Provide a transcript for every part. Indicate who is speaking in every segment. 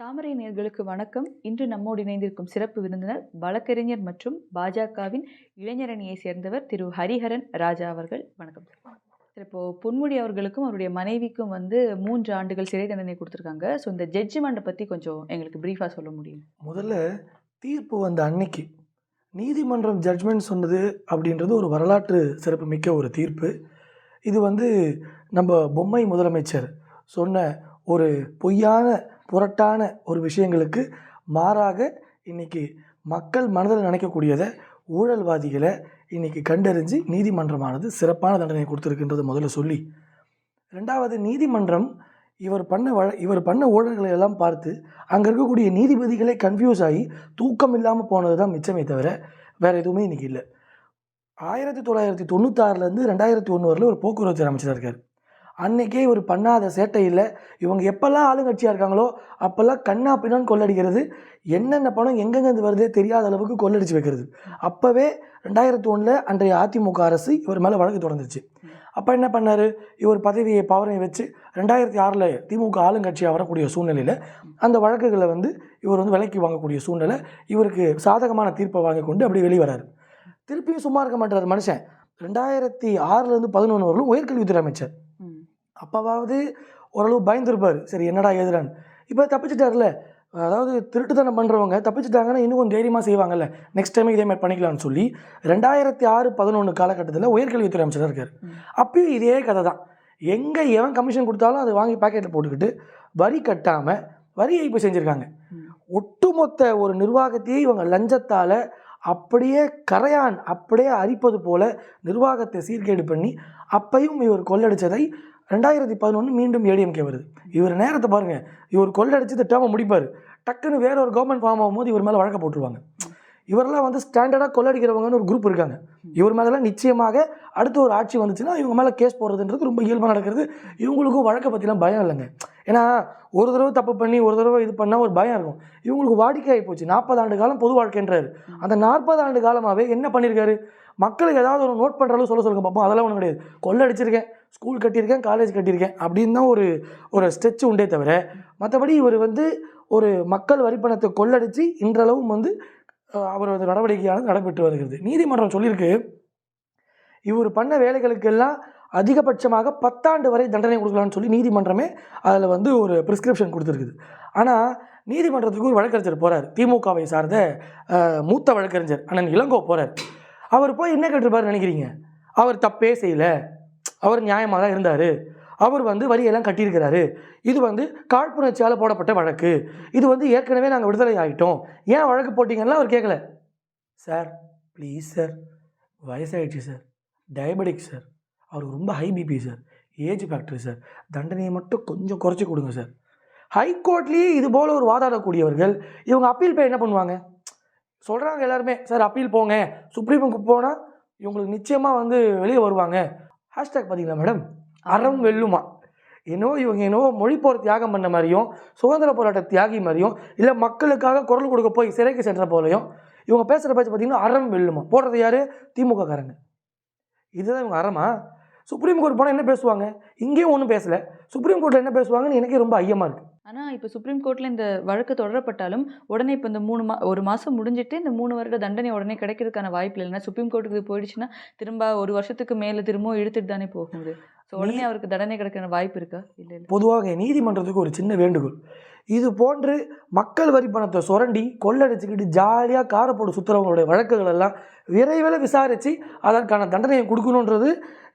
Speaker 1: தாமரை நேர்களுக்கு வணக்கம். இன்று நம்மோடு இணைந்திருக்கும் சிறப்பு விருந்தினர் வழக்கறிஞர் மற்றும் பாஜகவின் இளைஞரணியை சேர்ந்தவர் திரு ஹரிஹரன் ராஜா அவர்கள். வணக்கம் சார். இப்போ பொன்முடி அவர்களுக்கும் அவருடைய மனைவிக்கும் வந்து மூன்று ஆண்டுகள் சிறை தண்டனை கொடுத்துருக்காங்க. ஸோ இந்த ஜட்ஜ்மெண்ட்டை பற்றி கொஞ்சம் எங்களுக்கு ப்ரீஃபாக சொல்ல முடியும்?
Speaker 2: முதல்ல தீர்ப்பு வந்த அன்னைக்கு நீதிமன்றம் ஜட்ஜ்மெண்ட் சொன்னது அப்படின்றது ஒரு வரலாற்று சிறப்புமிக்க ஒரு தீர்ப்பு. இது வந்து நம்ம பொம்மை முதலமைச்சர் சொன்ன ஒரு பொய்யான புரட்டான ஒரு விஷயங்களுக்கு மாறாக இன்னைக்கு மக்கள் மனதில் நினைக்கக்கூடியதை ஊழல்வாதிகளை இன்னைக்கு கண்டறிஞ்சு நீதிமன்றமானது சிறப்பான தண்டனை கொடுத்துருக்குன்றது முதல்ல சொல்லி. ரெண்டாவது நீதிமன்றம் இவர் பண்ண வழ இவர் பண்ண ஊழல்களை எல்லாம் பார்த்து அங்கே இருக்கக்கூடிய நீதிபதிகளே கன்ஃபியூஸ் ஆகி தூக்கம் இல்லாமல் போனது தான் மிச்சமே தவிர வேறு எதுவுமே இன்றைக்கி இல்லை. ஆயிரத்தி தொள்ளாயிரத்தி தொண்ணூத்தாறுலேருந்து ரெண்டாயிரத்தி ஒன்று வரல ஒரு போக்குவரத்து அமைச்சராக இருக்கார். அன்னைக்கே இவர் பண்ணாத சேட்டை இல்லை. இவங்க எப்போல்லாம் ஆளுங்கட்சியாக இருக்காங்களோ அப்போல்லாம் கண்ணா பின்னான்னு கொள்ளடிக்கிறது. என்னென்ன பணம் எங்கெங்கேருந்து வருதே தெரியாத அளவுக்கு கொள்ளடிச்சு வைக்கிறது. அப்போவே ரெண்டாயிரத்தி ஒன்றில் அன்றைய அதிமுக அரசு இவர் மேலே வழக்கு தொடர்ந்துச்சு. அப்போ என்ன பண்ணார்? இவர் பதவியை பவரையும் வச்சு ரெண்டாயிரத்தி ஆறில் திமுக ஆளுங்கட்சியாக வரக்கூடிய சூழ்நிலையில் அந்த வழக்குகளை வந்து இவர் வந்து விலைக்கு வாங்கக்கூடிய சூழ்நிலை இவருக்கு சாதகமான தீர்ப்பை வாங்கி கொண்டு அப்படி வெளிவரார் திருப்பியும் சும்மா இருக்க மாட்டார் மனுஷன். ரெண்டாயிரத்தி ஆறுலேருந்து பதினொன்று வரலும் உயர்கல்வித்துறை அமைச்சர். அப்போவாவது ஓரளவு பயந்துருப்பார். சரி என்னடா எதிரான்னு இப்போ தப்பிச்சிட்டார்ல அதாவது திருட்டுத்தனம் பண்ணுறவங்க தப்பிச்சிட்டாங்கன்னா இன்னும் கொஞ்சம் தைரியமாக செய்வாங்கல்ல. நெக்ஸ்ட் டைம் இதே மாதிரி பண்ணிக்கலாம்னு சொல்லி ரெண்டாயிரத்தி ஆறு பதினொன்று காலகட்டத்தில் உயர்கல்வித்துறை அமைச்சராக இருக்கார். அப்பயும் இதே கதை தான். எங்கே எவன் கமிஷன் கொடுத்தாலும் அதை வாங்கி பாக்கெட்டில் போட்டுக்கிட்டு வரி கட்டாமல் வரி ஏய்ப்பு செஞ்சுருக்காங்க. ஒட்டுமொத்த ஒரு நிர்வாகத்தையே இவங்க லஞ்சத்தால் அப்படியே கரையான் அப்படியே அரிப்பது போல நிர்வாகத்தை சீர்கேடு பண்ணி அப்பையும் இவர் கொள்ளடிச்சதை ரெண்டாயிரத்தி பதினொன்று மீண்டும் ஏடிஎம்கே வருது. இவர் நேரத்தை பாருங்கள் இவர் கொள்ளடிச்சு டேர்மை முடிப்பார். டக்குன்னு வேற ஒரு கவர்மெண்ட் ஃபார்ம் ஆகும்போது இவர் மேலே வழக்க போட்டுருவாங்க. இவரெல்லாம் வந்து ஸ்டாண்டர்டாக கொள்ளடிக்கிறவங்கன்னு ஒரு குரூப் இருக்காங்க. இவர் மேலெல்லாம் நிச்சயமாக அடுத்த ஒரு ஆட்சி வந்துச்சுன்னா இவங்க மேலே கேஸ் போடுறதுன்றது ரொம்ப இயல்பாக நடக்கிறது. இவங்களுக்கும் வழக்கை பற்றிலாம் பயம் இல்லைங்க. ஏன்னா ஒரு தடவை தப்பு பண்ணி ஒரு தடவை இது பண்ணால் ஒரு பயம் இருக்கும். இவங்களுக்கு வாடிக்கை ஆகி போச்சு. நாற்பது ஆண்டு காலம் பொது வாழ்க்கைன்றாரு. அந்த நாற்பது ஆண்டு காலமாகவே என்ன பண்ணியிருக்காரு மக்களுக்கு ஏதாவது ஒரு நோட் பண்ணுற அளவு சொல்ல சொல்லுங்க பார்ப்போம் அதெல்லாம் ஒன்றும் கிடையாது. கொள்ளடிச்சிருக்கேன். ஸ்கூல் கட்டியிருக்கேன் காலேஜ் கட்டியிருக்கேன். அப்படின்னு தான் ஒரு ஒரு ஸ்ட்ரெச் உண்டே தவிர மற்றபடி இவர் வந்து ஒரு மக்கள் வரிப்பணத்தை கொள்ளடிச்சு இன்றளவும் வந்து அவரது நடவடிக்கையானது நடைபெற்று வருகிறது. நீதிமன்றம் சொல்லியிருக்கு இவர் பண்ண வேலைகளுக்கெல்லாம் அதிகபட்சமாக பத்தாண்டு வரை தண்டனை கொடுக்கலாம்னு சொல்லி நீதிமன்றமே அதில் வந்து ஒரு ப்ரிஸ்கிரிப்ஷன் கொடுத்துருக்குது. ஆனால் நீதிமன்றத்துக்கு ஒரு வழக்கறிஞர் போகிறார் திமுகவை சார்ந்த மூத்த வழக்கறிஞர் அண்ணன் இளங்கோ போகிறார் அவர் போய் என்ன கேட்டிருப்பார் நினைக்கிறீங்க? அவர் தப்பே செய்யலை. அவர் நியாயமாக தான் இருந்தார். அவர் வந்து வரியெல்லாம் கட்டியிருக்கிறாரு. இது வந்து காழ்ப்புணர்ச்சியால் போடப்பட்ட வழக்கு. இது வந்து ஏற்கனவே நாங்கள் விடுதலை ஆகிட்டோம் ஏன் வழக்கு போட்டிங்கன்னா அவர் கேட்கல சார் ப்ளீஸ் சார். வயசாகிடுச்சு சார். Diabetic sir. அவருக்கு ரொம்ப high BP sir age factor sir தண்டனையை மட்டும் கொஞ்சம் குறைச்சி கொடுங்க சார் ஹைகோர்ட்லேயே இது போல் ஒரு வாதாடக்கூடியவர்கள் இவங்க அப்பீல் போய் என்ன பண்ணுவாங்க? சொல்கிறாங்க எல்லாருமே சார் அப்பீல் போங்க. சுப்ரீமுக்கு போனால் இவங்களுக்கு நிச்சயமாக வந்து வெளியே வருவாங்க. ஹேஷ்டேக் பார்த்தீங்களா மேடம் அறம் வெல்லுமா. என்னவோ இவங்க என்னவோ மொழி போகிற தியாகம் பண்ண மாதிரியும் சுதந்திர போராட்ட தியாகி மாதிரியும் இல்லை மக்களுக்காக குரல் கொடுக்க போய் சிறைக்கு சென்ற போலையும் இவங்க பேசுகிற பேச்சு பார்த்தீங்கன்னா அறம் வெல்லுமா. போடுறது யார்? திமுக காரங்க இதுதான் இவங்க அறமா? சுப்ரீம் கோர்ட் போனால் என்ன பேசுவாங்க? இங்கேயும் ஒன்றும் பேசலை. சுப்ரீம் கோர்ட்டில் என்ன பேசுவாங்கன்னு எனக்கே ரொம்ப ஐயமாக இருக்குது
Speaker 1: ஆனால் இப்போ சுப்ரீம் கோர்ட்டில் இந்த வழக்கு தொடரப்பட்டாலும் உடனே இப்போ இந்த மூணு மா ஒரு மாதம் முடிஞ்சிட்டு இந்த மூணு வருட தண்டனை உடனே கிடைக்கிறதுக்கான வாய்ப்பு இல்லைன்னா சுப்ரீம் கோர்ட்டுக்கு போயிடுச்சுன்னா திரும்ப ஒரு வருஷத்துக்கு மேலே திரும்பவும் இழுத்துட்டு தானே போகுது. ஸோ உடனே அவருக்கு தண்டனை கிடைக்கிற வாய்ப்பு இருக்கா? இல்லை
Speaker 2: பொதுவாக நீதிமன்றத்துக்கு ஒரு சின்ன வேண்டுகோள். இது போன்று மக்கள் வரி பணத்தை சுரண்டி கொள்ளடிச்சுக்கிட்டு ஜாலியாக காரை போட்டு சுற்றுறவங்களுடைய வழக்குகள் எல்லாம் விரைவில் விசாரித்து அதற்கான தண்டனையை கொடுக்கணுன்றது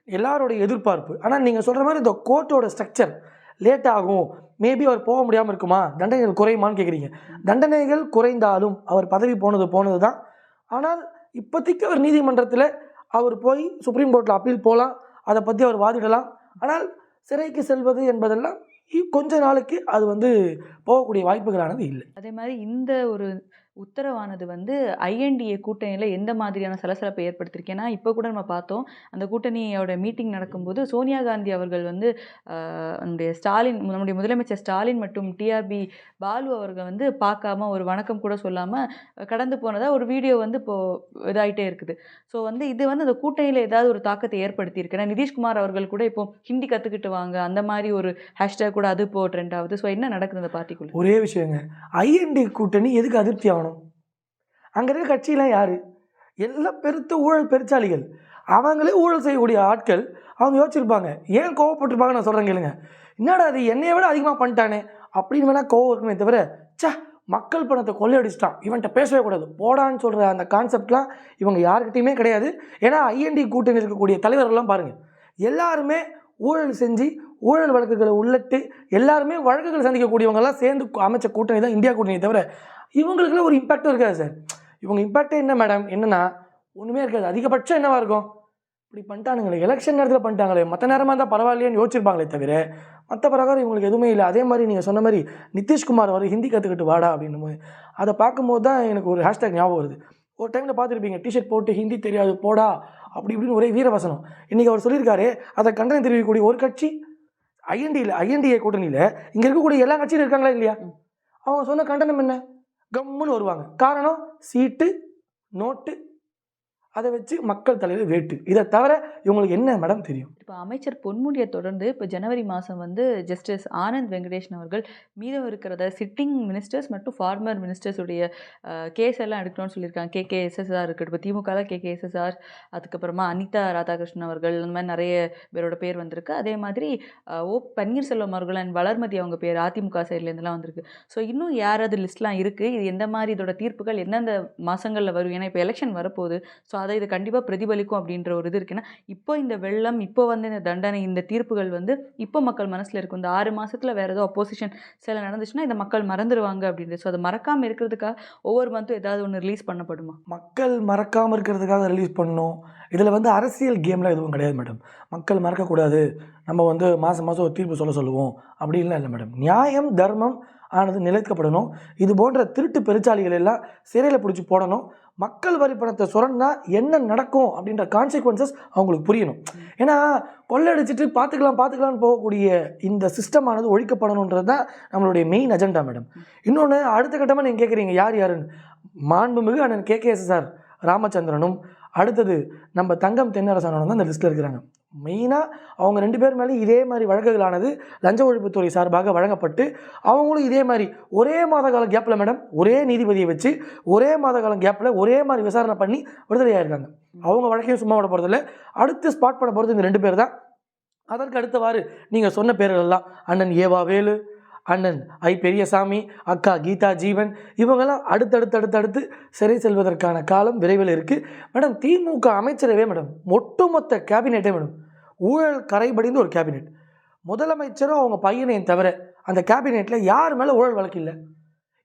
Speaker 2: எல்லாரோடைய எதிர்பார்ப்பு. ஆனால் நீங்கள் சொல்கிற மாதிரி இந்த கோர்ட்டோட ஸ்ட்ரக்சர் லேட் ஆகும். மேபி அவர் போக முடியாமல் இருக்குமா? தண்டனைகள் குறையுமான்னு கேட்குறீங்க தண்டனைகள் குறைந்தாலும் அவர் பதவி போனது போனது தான் ஆனால் இப்போதைக்கு அவர் நீதிமன்றத்தில் அவர் போய் சுப்ரீம் கோர்ட்டில் அப்பீல் போகலாம் அதை பற்றி அவர் வாதிடலாம். ஆனால் சிறைக்கு செல்வது என்பதெல்லாம் இ- கொஞ்ச நாளைக்கு அது வந்து போகக்கூடிய வாய்ப்புகளானது இல்லை.
Speaker 1: அதே மாதிரி இந்த ஒரு உத்தரவானது வந்து ஐஎன்டிஏ கூட்டணியில் எந்த மாதிரியான சலசலப்பை ஏற்படுத்தியிருக்கு? ஏன்னா இப்போ கூட நம்ம பார்த்தோம் அந்த கூட்டணியோட மீட்டிங் நடக்கும்போது சோனியா காந்தி அவர்கள் வந்து நம்முடைய ஸ்டாலின் நம்முடைய முதலமைச்சர் ஸ்டாலின் மற்றும் டிஆர்பி பாலு அவர்கள் வந்து பார்க்காம ஒரு வணக்கம் கூட சொல்லாமல் கடந்து போனதாக ஒரு வீடியோ வந்து இப்போது இதாகிட்டே இருக்குது. ஸோ வந்து இது வந்து அந்த கூட்டணியில் ஏதாவது ஒரு தாக்கத்தை ஏற்படுத்தியிருக்கு. ஏன்னா நிதிஷ்குமார் அவர்கள் கூட இப்போ ஹிந்தி கற்றுக்கிட்டு வாங்க அந்த மாதிரி ஒரு ஹேஷ்டேக் கூட அது இப்போ ட்ரெண்ட் ஆகுது. ஸோ என்ன நடக்குது அந்த பார்ட்டிக்குள்ள?
Speaker 2: ஒரே விஷயங்க ஐஎன்டி கூட்டணி எதுக்கு அதிருப்தி ஆகும் அங்கே இருக்க கட்சியெலாம் யார்? எல்லாம் பெருத்த ஊழல் பெருச்சாளிகள். அவங்களே ஊழல் செய்யக்கூடிய ஆட்கள் அவங்க யோசிச்சிருப்பாங்க. ஏன் கோவப்பட்டிருப்பாங்க நான் சொல்கிறேன் கேளுங்க. என்னடா அது என்னைய விட அதிகமாக பண்ணிட்டானே? அப்படின்னு வேணால் கோவம் இருக்குமே தவிர ச்சே மக்கள் பணத்தை கொள்ளையடிச்சிட்டான். இவன்கிட்ட பேசவே கூடாது. போடான்னு சொல்கிற அந்த கான்செப்ட்லாம் இவங்க யாருக்கிட்டையுமே கிடையாது. ஏன்னா ஐஎன்டி கூட்டணி இருக்கக்கூடிய தலைவர்கள்லாம் பாருங்கள் எல்லாருமே ஊழல் செஞ்சு ஊழல் வழக்குகளை உள்ளிட்டு எல்லாருமே வழக்குகள் சந்திக்கக்கூடியவங்கெல்லாம் சேர்ந்து அமைச்ச கூட்டணி தான் இந்தியா கூட்டணி தவிர இவங்களுக்குலாம் ஒரு இம்பேக்டும் இருக்காது சார். இவங்க இம்பாக்டே என்ன மேடம் என்னன்னா ஒன்றுமே இருக்காது. அதிகபட்சம் என்னவா இருக்கும்? இப்படி பண்ணிட்டானுங்களே. எலெக்ஷன் நேரத்தில் பண்ணிட்டாங்களே. மற்ற நேரமாக இருந்தால் பரவாயில்லையேன்னு யோசிச்சிருப்பாங்களே தவிர மற்ற பிரகாரம் இவங்களுக்கு எதுவுமே இல்லை. அதே மாதிரி நீங்கள் சொன்ன மாதிரி நிதிஷ்குமார் வர ஹிந்தி கற்றுக்கிட்டு வாடா அப்படின்னும் போது அதை பார்க்கும்போது தான் எனக்கு ஒரு ஹேஷ்டேக் ஞாபகம் வருது. ஒரு டைமில் பார்த்துருப்பீங்க டிஷர்ட் போட்டு ஹிந்தி தெரியாது போடா அப்படி இப்படின்னு ஒரே வீரவசனம். இன்றைக்கி அவர் சொல்லியிருக்காரு அதை கண்டனம் தெரிவிக்கக்கூடிய ஒரு கட்சி ஐஎன்டியில் ஐஎன்டிஏ கூட்டணியில் இங்கே இருக்கக்கூடிய எல்லா கட்சியும் இருக்காங்களா இல்லையா? அவங்க சொன்ன கண்டனம் என்ன? கம்முன்னு வருவாங்க. காரணம் சீட்டு நோட்டு அதை வச்சு மக்கள் தலைவர் வேட்டு. இதை தவிர இவங்களுக்கு என்ன மேடம் தெரியும்?
Speaker 1: இப்போ அமைச்சர் பொன்முடியை தொடர்ந்து இப்போ ஜனவரி மாதம் வந்து ஜஸ்டிஸ் ஆனந்த் வெங்கடேஷன் அவர்கள் மீதம் இருக்கிறத சிட்டிங் மினிஸ்டர்ஸ் மற்றும் ஃபார்மர் மினிஸ்டர்ஸுடைய கேஸ் எல்லாம் எடுக்கணும்னு சொல்லியிருக்காங்க. கே கே எஸ்எஸ்ஆர் இருக்கட்டும் இப்போ திமுகவில் கே கே எஸ்எஸ்ஆர் அதுக்கப்புறமா அனிதா ராதாகிருஷ்ணன் அவர்கள் அந்த மாதிரி நிறைய பேரோட பேர் வந்திருக்கு. அதே மாதிரி ஓ பன்னீர்செல்வம் அவர்கள் அண்ட் வளர்மதி அவங்க பேர் அதிமுக சைட்லேருந்துலாம் வந்திருக்கு. ஸோ இன்னும் யாராவது லிஸ்ட்லாம் இருக்குது இது எந்த மாதிரி இதோட தீர்ப்புகள் எந்தெந்த மாதங்களில் வரும்? ஏன்னா இப்போ எலெக்ஷன் வரப்போகுது. ஸோ அதை இது கண்டிப்பாக பிரதிபலிக்கும் அப்படின்ற ஒரு இது இருக்குன்னா இப்போ இந்த வெள்ளம் இப்போ வந்து இந்த தண்டனை இந்த தீர்ப்புகள் வந்து இப்போ மக்கள் மனசில் இருக்கும் இந்த ஆறு மாதத்தில் வேறு ஏதோ அப்போசிஷன் சில நடந்துச்சுன்னா இந்த மக்கள் மறந்துடுவாங்க அப்படின்றது ஸோ அதை மறக்காமல் இருக்கிறதுக்காக ஒவ்வொரு மந்த்தும் ஏதாவது ஒன்று ரிலீஸ் பண்ணப்படுமா?
Speaker 2: மக்கள் மறக்காமல் இருக்கிறதுக்காக ரிலீஸ் பண்ணணும். இதில் வந்து அரசியல் கேம்லாம் எதுவும் கிடையாது மேடம் மக்கள் மறக்கக்கூடாது. நம்ம வந்து மாதம் மாதம் ஒரு தீர்ப்பு சொல்ல சொல்லுவோம். அப்படின்லாம் இல்லை மேடம் நியாயம் தர்மம் ஆனது நிலைக்கப்படணும். இது போன்ற திருட்டு பெருச்சாளிகள் எல்லாம் சிறையில் பிடிச்சி போடணும். மக்கள் வரி பணத்தை சுரண்டா என்ன நடக்கும் அப்படின்ற கான்சிக்வன்சஸ் அவங்களுக்கு புரியணும். ஏன்னா கொள்ளடிச்சிட்டு பார்த்துக்கலாம் பார்த்துக்கலாம்னு போகக்கூடிய இந்த சிஸ்டமானது ஒழிக்கப்படணுன்றது தான் நம்மளுடைய மெயின் அஜெண்டா மேடம் இன்னொன்று அடுத்த கட்டமாக நீங்கள் கேட்குறீங்க யார் யாருன்னு? மாண்புமிகு அண்ணன் கே கே சார் ராமச்சந்திரனும் அடுத்தது நம்ம தங்கம் தென்னரசனும் தான் இந்த லிஸ்ட்டில் இருக்கிறாங்க. மெயினாக அவங்க ரெண்டு பேர் மேலேயும் இதே மாதிரி வழக்குகளானது லஞ்ச ஒழிப்புத்துறை சார்பாக வழங்கப்பட்டு அவங்களும் இதே மாதிரி ஒரே மாத கால கேப்பில் மேடம் ஒரே நீதிபதியை வச்சு ஒரே மாத காலம் கேப்பில் ஒரே மாதிரி விசாரணை பண்ணி விடுதலையாயிருக்காங்க அவங்க வழக்கையும் சும்மா விட போகிறதில்ல அடுத்து ஸ்பாட் பண்ண போகிறது இந்த ரெண்டு பேர் தான். அதற்கு அடுத்தவாறு நீங்கள் சொன்ன பேர்கள் எல்லாம் அண்ணன் ஏவா வேலு அண்ணன் ஐ பெரியசாமி அக்கா கீதா ஜீவன் இவங்கெல்லாம் அடுத்தடுத்து அடுத்தடுத்து சிறை செல்வதற்கான காலம் விரைவில் இருக்குது மேடம் திமுக அமைச்சரவே மேடம் ஒட்டுமொத்த கேபினெட்டே மேடம் ஊழல் கரைபடிந்து ஒரு கேபினெட் முதலமைச்சரும் அவங்க பையனையும் தவிர அந்த கேபினெட்டில் யார் மேலே ஊழல் வழக்கு இல்லை?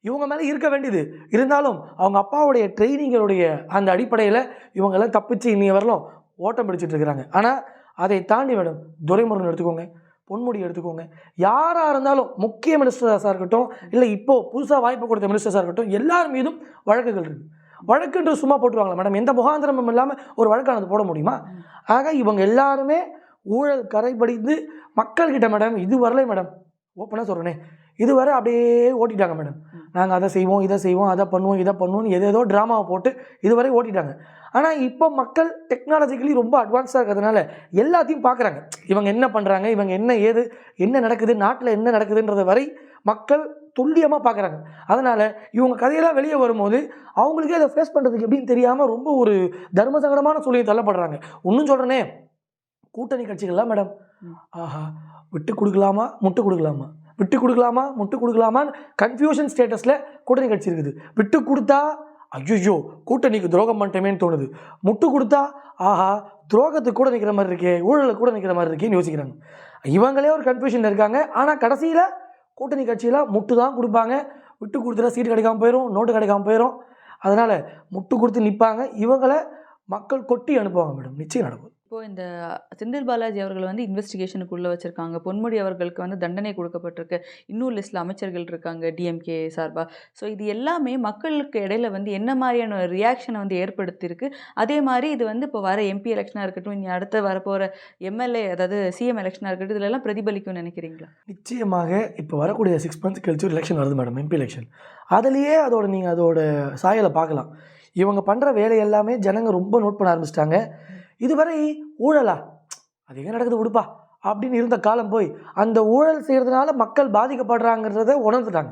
Speaker 2: இவங்க மேலே இருக்க வேண்டியது. இருந்தாலும் அவங்க அப்பாவுடைய ட்ரைனிங்களுடைய அந்த அடிப்படையில் இவங்கெல்லாம் தப்பிச்சு இன்னைய வரலும் ஓட்டம் பிடிச்சிட்டு இருக்கிறாங்க. ஆனால் அதை தாண்டி மேடம் துரைமுருகன் எடுத்துக்கோங்க. பொன்முடி எடுத்துக்கோங்க. யாராக இருந்தாலும் முக்கிய மினிஸ்டர்ஸாக இருக்கட்டும் இல்லை இப்போது புதுசாக வாய்ப்பு கொடுத்த மினிஸ்டர்ஸாக இருக்கட்டும் எல்லார் மீதும் வழக்குகள் இருக்குது வழக்குன்றது சும்மா போட்டுருவாங்களா? மேடம் எந்த முகாந்திரமும் இல்லாமல் ஒரு வழக்கானது போட முடியுமா? ஆக இவங்க எல்லாருமே ஊழல் கரைபடிந்து மக்கள்கிட்ட மேடம் இது வரலை மேடம். ஓப்பனாக சொல்கிறேனே இதுவரை அப்படியே ஓட்டிட்டாங்க மேடம். நாங்கள் அதை செய்வோம் இதை செய்வோம் அதை பண்ணுவோம் இதை பண்ணுவோம்னு எதேதோ ட்ராமாவை போட்டு இதுவரை ஓட்டிட்டாங்க. ஆனால் இப்போ மக்கள் டெக்னாலஜிக்கலி ரொம்ப அட்வான்ஸாக இருக்கிறதுனால எல்லாத்தையும் பார்க்குறாங்க இவங்க என்ன பண்ணுறாங்க இவங்க என்ன ஏது என்ன நடக்குது நாட்டில் என்ன நடக்குதுன்றது வரை மக்கள் துல்லியமாக பார்க்குறாங்க அதனால் இவங்க கதையெல்லாம் வெளியே வரும்போது அவங்களுக்கே அதை ஃபேஸ் பண்ணுறதுக்கு எப்படின்னு தெரியாமல் ரொம்ப ஒரு தர்ம சங்கடமான சூழ்நிலை தள்ளப்படுறாங்க. இன்னும் சொல்கிறேனே கூட்டணி கட்சிகள்லாம் மேடம். ஆஹா விட்டு கொடுக்கலாமா முட்டு கொடுக்கலாமா? விட்டு கொடுக்கலாமா முட்டு கொடுக்கலாமான்னு கன்ஃபியூஷன் ஸ்டேட்டஸில் கூட்டணி கட்சி இருக்குது. விட்டு கொடுத்தா ஐயோ கூட்டணிக்கு துரோகம் பண்ணிட்டேமேன்னு தோணுது. முட்டு கொடுத்தா ஆஹா துரோகத்துக்கு கூட நிற்கிற மாதிரி இருக்கே ஊழலுக்கு கூட நிற்கிற மாதிரி இருக்கேன்னு யோசிக்கிறாங்க. இவங்களே ஒரு கன்ஃபியூஷன் இருக்காங்க. ஆனால் கடைசியில் கூட்டணி கட்சியில் முட்டு தான் கொடுப்பாங்க. விட்டு கொடுத்துட்டா சீட்டு கிடைக்காம போயிடும் நோட்டு கிடைக்காம போயிடும் அதனால் முட்டு கொடுத்து நிற்பாங்க இவங்களை மக்கள் கொட்டி அனுப்புவாங்க மேடம். நிச்சயம் நடக்கும்.
Speaker 1: இப்போ இந்த செந்தில் பாலாஜி அவர்கள் வந்து இன்வெஸ்டிகேஷனுக்கு உள்ள வச்சிருக்காங்க. பொன்முடி அவர்களுக்கு வந்து தண்டனை கொடுக்கப்பட்டிருக்கு. இன்னும் லிஸ்ட்ல அமைச்சர்கள் இருக்காங்க டிஎம்கே சார்பா. ஸோ இது எல்லாமே மக்களுக்கு இடையில வந்து என்ன மாதிரியான ரியாக்ஷனை வந்து ஏற்படுத்தியிருக்கு? அதே மாதிரி இது வந்து இப்போ வர எம்பி எலெக்ஷனாக இருக்கட்டும் இனி அடுத்த வரப்போகிற எம்எல்ஏ அதாவது சிஎம் எலெக்ஷனாக இருக்கட்டும் இதுல எல்லாம் பிரதிபலிக்கும்னு நினைக்கிறீங்களா?
Speaker 2: நிச்சயமாக இப்போ வரக்கூடிய சிக்ஸ் மந்த்ஸ் கழிச்சு ஒரு எலெக்ஷன் வருது மேடம் எம்பி எலெக்ஷன் அதுலேயே அதோட நீங்கள் அதோட சாயலை பார்க்கலாம். இவங்க பண்ணுற வேலை எல்லாமே ஜனங்க ரொம்ப நோட் பண்ண ஆரம்பிச்சிட்டாங்க. இதுவரை ஊழலா? அது எங்கே நடக்குது விடுப்பா அப்படின்னு இருந்த காலம் போய் அந்த ஊழல் செய்கிறதுனால மக்கள் பாதிக்கப்படுறாங்கிறத உணர்ந்துட்டாங்க.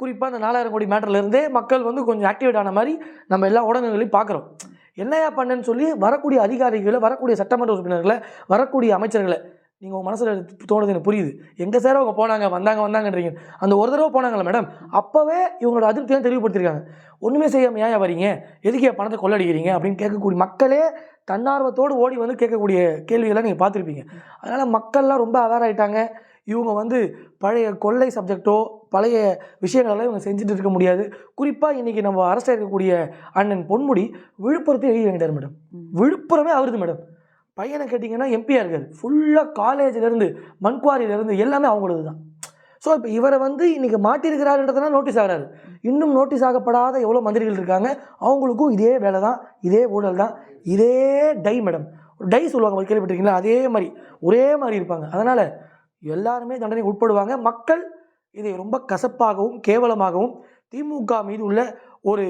Speaker 2: குறிப்பாக அந்த நாலாயிரம் கோடி மேட்டர்லேருந்தே மக்கள் வந்து கொஞ்சம் ஆக்டிவேட் ஆன மாதிரி நம்ம எல்லா ஊடகங்களையும் பார்க்குறோம் என்னையா பண்ணேன்னு சொல்லி வரக்கூடிய அதிகாரிகளை வரக்கூடிய சட்டமன்ற உறுப்பினர்களை வரக்கூடிய அமைச்சர்களை நீங்கள் உங்கள் மனசில் தோணுது எனக்கு புரியுது. எங்கே சார் அவங்க போனாங்க வந்தாங்க வந்தாங்கன்றீங்க. அந்த ஒரு தடவை போனாங்களே மேடம் அப்போவே இவங்களோட அதிருப்தியை தெளிவுபடுத்தியிருக்காங்க ஒன்றுமே செய்யாமல் ஏன் வரீங்க? எதுக்கு என் பணத்தை கொள்ளடிக்கிறீங்க? அப்படின்னு கேட்கக்கூடிய மக்களே தன்னார்வத்தோடு ஓடி வந்து கேட்கக்கூடிய கேள்விகளை நீங்கள் பார்த்துருப்பீங்க. அதனால் மக்கள்லாம் ரொம்ப அவேர் ஆயிட்டாங்க. இவங்க வந்து பழைய கொள்ளை சப்ஜெக்டோ பழைய விஷயங்களெல்லாம் இவங்க செஞ்சுட்டு இருக்க முடியாது. குறிப்பாக இன்றைக்கி நம்ம அரசில் இருக்கக்கூடிய அண்ணன் பொன்முடி விழுப்புரத்தை எழுதி வாங்கிட்டார் மேடம் விழுப்புரமே அவருது மேடம் பையனை கேட்டிங்கன்னா எம்பியாக இருக்கார். ஃபுல்லாக காலேஜிலேருந்து மண்குவாரியிலேருந்து எல்லாமே அவங்களது தான் ஸோ இப்போ இவரை வந்து இன்றைக்கி மாட்டியிருக்கிறாருன்றதுனா நோட்டீஸ் ஆகிறாரு. இன்னும் நோட்டீஸ் ஆகப்படாத எவ்வளோ மந்திரிகள் இருக்காங்க அவங்களுக்கும் இதே வேலை தான் இதே ஊழல் தான் இதே டை மேடம். ஒரு டை சொல்லுவாங்க கேள்விப்பட்டிருக்கீங்களா? அதே மாதிரி ஒரே மாதிரி இருப்பாங்க. அதனால் எல்லாருமே தண்டனை உட்படுவாங்க. மக்கள் இதை ரொம்ப கசப்பாகவும் கேவலமாகவும் திமுக மீது உள்ள ஒரு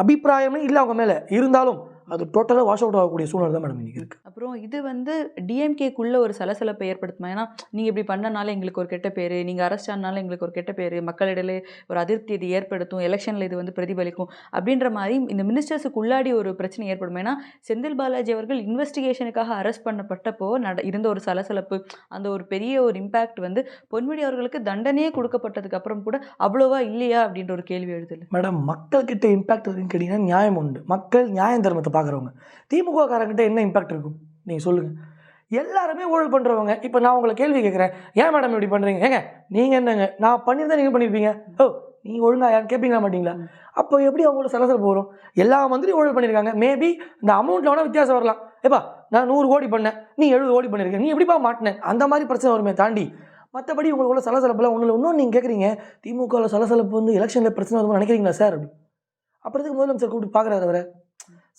Speaker 2: அபிப்பிராயமே இல்லை அவங்க மேலே. இருந்தாலும் அது டோட்டலாக வாஷ் அவுட் ஆகக்கூடிய சூழ்நிலை தான் மேடம் இன்றைக்கி இருக்குது
Speaker 1: அப்புறம் இது வந்து டிஎம்கேக்குள்ள ஒரு சலசலப்பை ஏற்படுத்துமா? ஏன்னா நீங்கள் இப்படி பண்ணனால எங்களுக்கு ஒரு கெட்ட பேர் நீங்கள் அரெஸ்ட் ஆனால எங்களுக்கு ஒரு கெட்ட பேர் மக்களிடையிலே ஒரு அதிருப்தி இது ஏற்படுத்தும் எலெக்ஷனில் இது வந்து பிரதிபலிக்கும் அப்படின்ற மாதிரி இந்த மினிஸ்டர்ஸுக்கு உள்ளாடி ஒரு பிரச்சனை ஏற்படும். ஏன்னா செந்தில் பாலாஜி அவர்கள் இன்வெஸ்டிகேஷனுக்காக அரெஸ்ட் பண்ணப்பட்டப்போ நட இருந்த ஒரு சலசலப்பு அந்த ஒரு பெரிய ஒரு இம்பேக்ட் வந்து பொன்முடி அவர்களுக்கு தண்டனையே கொடுக்கப்பட்டதுக்கு அப்புறம் கூட அவ்வளோவா இல்லையா அப்படின்ற ஒரு கேள்வி எழுதுல.
Speaker 2: மேடம் மக்கள்கிட்ட இம்பாக்ட் இருக்குன்னு கேட்டிங்கன்னா நியாயம் உண்டு. மக்கள் நியாயம் தர்மத்தை பார்க்குறவங்க. திமுககாரங்கிட்ட என்ன இம்பாக்ட் இருக்கும்? நீங்கள் சொல்லுங்கள் எல்லாருமே ஊழல் பண்ணுறவங்க இப்போ நான் உங்களை கேள்வி கேட்குறேன். ஏன் மேடம் இப்படி பண்ணுறீங்க ஏங்க நீங்கள் என்னங்க? நான் பண்ணியிருந்தா நீங்கள் பண்ணியிருப்பீங்க. ஓ நீங்கள் ஒழுங்கா யாரும் கேட்பீங்களா மாட்டீங்களா? அப்போ எப்படி அவங்களோட சலசலப்பு வரும்? எல்லா மந்திரியும் ஊழல் பண்ணியிருக்காங்க. மேபி இந்த அமௌண்ட்டில் வேணால் வித்தியாசம் வரலாம். ஏப்பா நான் நூறு கோடி பண்ணேன். நீ எழுபது கோடி பண்ணியிருக்க. நீ எப்படிப்பா மாட்டினேன் அந்த மாதிரி பிரச்சனை வருமே தாண்டி மற்றபடி உங்களுக்குள்ள சலசலப்பெல்லாம் ஒன்றும் இன்னும் நீங்கள் கேட்குறீங்க திமுகவில் சலசலப்பு வந்து எலெக்ஷனில் பிரச்சனை வரும்னு நினைக்கிறீங்களா சார் அப்படி. அப்புறத்துக்கு முதலமைச்சர் கூப்பிட்டு பார்க்குறாரு அவரை?